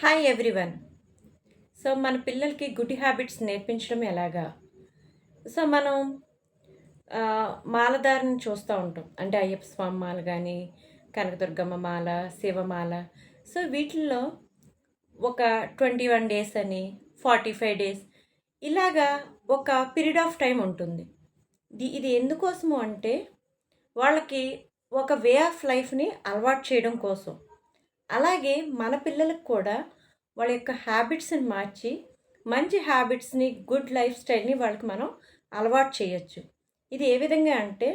Hi everyone so మన పిల్లలకి good habits నేర్పించడం ఎలాగా? సో మనం మాలదారిని మాలధారణ చూస్తూ ఉంటాం. అంటే అయ్యప్ప స్వామి మాల కానీ కనకదుర్గమ్మ మాల శివమాల సో వీటిల్లో ఒక ట్వంటీ వన్ డేస్ అని ఫార్టీ ఫైవ్ డేస్ ఇలాగా ఒక పీరియడ్ ఆఫ్ టైం ఉంటుంది. ఇది ఇది ఎందుకోసము అంటే వాళ్ళకి ఒక వే ఆఫ్ లైఫ్ని అలవాటు చేయడం కోసం. అలాగే మన పిల్లలకు కూడా వాళ్ళ యొక్క హ్యాబిట్స్ని మార్చి మంచి హ్యాబిట్స్ని గుడ్ లైఫ్ స్టైల్ని వాళ్ళకి మనం అలవాటు చేయొచ్చు. ఇది ఏ విధంగా అంటే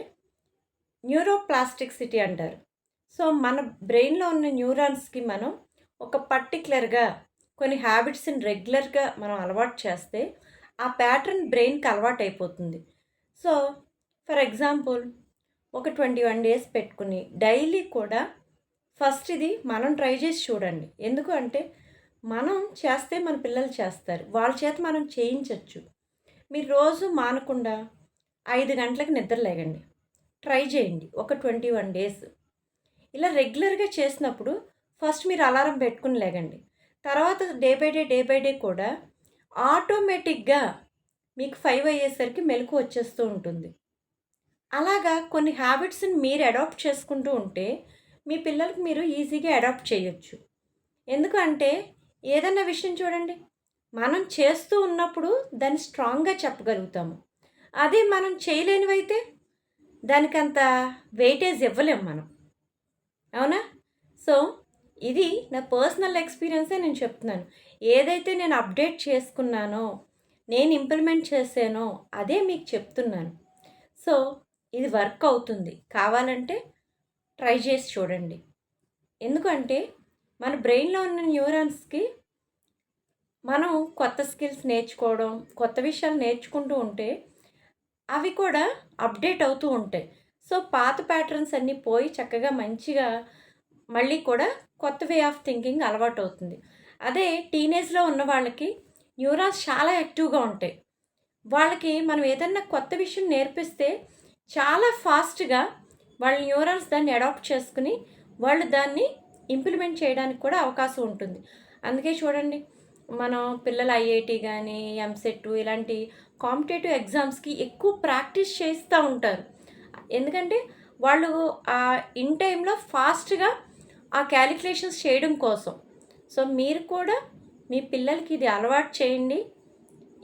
న్యూరోప్లాస్టిక్సిటీ అంటారు. సో మన బ్రెయిన్లో ఉన్న న్యూరాన్స్కి మనం ఒక పర్టికులర్గా కొన్ని హ్యాబిట్స్ని రెగ్యులర్గా మనం అలవాటు చేస్తే ఆ ప్యాటర్న్ బ్రెయిన్కి అలవాటు అయిపోతుంది. సో ఫర్ ఎగ్జాంపుల్ ఒక ట్వంటీ వన్ డేస్ పెట్టుకుని డైలీ కూడా ఫస్ట్ ఇది మనం ట్రై చేసి చూడండి. ఎందుకు అంటే మనం చేస్తే మన పిల్లలు చేస్తారు. వాళ్ళ చేత మనం చేయించవచ్చు మీరు రోజు మానకుండా ఐదు గంటలకు నిద్ర లేగండి. ట్రై చేయండి. ఒక ట్వంటీ వన్ డేస్. ఇలా రెగ్యులర్గా చేసినప్పుడు ఫస్ట్ మీరు అలారం పెట్టుకుని లేగండి. తర్వాత day by day day by day కూడా ఆటోమేటిక్గా మీకు ఫైవ్ అయ్యేసరికి మెలకు వచ్చేస్తూ ఉంటుంది. అలాగా కొన్ని హ్యాబిట్స్ని మీరు అడాప్ట్ చేసుకుంటూ ఉంటే మీ పిల్లలకు మీరు ఈజీగా అడాప్ట్ చేయొచ్చు. ఎందుకంటే ఏదన్నా విషయం చూడండి. మనం చేస్తూ ఉన్నప్పుడు దాన్ని స్ట్రాంగ్గా చెప్పగలుగుతాము. అదే మనం చేయలేనివైతే దానికంత వెయిటేజ్ ఇవ్వలేము మనం. అవునా? సో ఇది నా పర్సనల్ ఎక్స్పీరియన్సే నేను చెప్తున్నాను. ఏదైతే నేను అప్డేట్ చేసుకున్నానో నేను ఇంప్లిమెంట్ చేసానో అదే మీకు చెప్తున్నాను. సో ఇది వర్క్ అవుతుంది. కావాలంటే ట్రై చేసి చూడండి. ఎందుకంటే మన బ్రెయిన్లో ఉన్న న్యూరాన్స్కి మనం కొత్త స్కిల్స్ నేర్చుకోవడం కొత్త విషయాలు నేర్చుకుంటూ ఉంటే అవి కూడా అప్డేట్ అవుతూ ఉంటాయి. సో పాత ప్యాటర్న్స్ అన్నీ పోయి చక్కగా మంచిగా మళ్ళీ కూడా కొత్త వే ఆఫ్ థింకింగ్ అలవాటు అవుతుంది అదే టీనేజ్లో ఉన్న వాళ్ళకి న్యూరాన్స్ చాలా యాక్టివ్గా ఉంటాయి. వాళ్ళకి మనం ఏదన్నా కొత్త విషయం నేర్పిస్తే చాలా ఫాస్ట్గా వాళ్ళ న్యూరల్స్ దాన్ని అడాప్ట్ చేసుకుని వాళ్ళు దాన్ని ఇంప్లిమెంట్ చేయడానికి కూడా అవకాశం ఉంటుంది. అందుకే చూడండి మనం పిల్లలు ఐఐటి కానీ ఎంసెట్ ఇలాంటి కాంపిటేటివ్ ఎగ్జామ్స్కి ఎక్కువ ప్రాక్టీస్ చేస్తూ ఉంటారు. ఎందుకంటే వాళ్ళు ఆ ఇన్ టైంలో ఫాస్ట్గా ఆ క్యాలిక్యులేషన్స్ చేయడం కోసం. సో మీరు కూడా మీ పిల్లలకి ఇది అలవాటు చేయండి.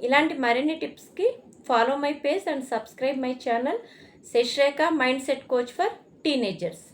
ఇలాంటి మరిన్ని టిప్స్కి follow my page and subscribe my channel. सेशरे का माइंडसेट कोच फॉर टीनेजर्स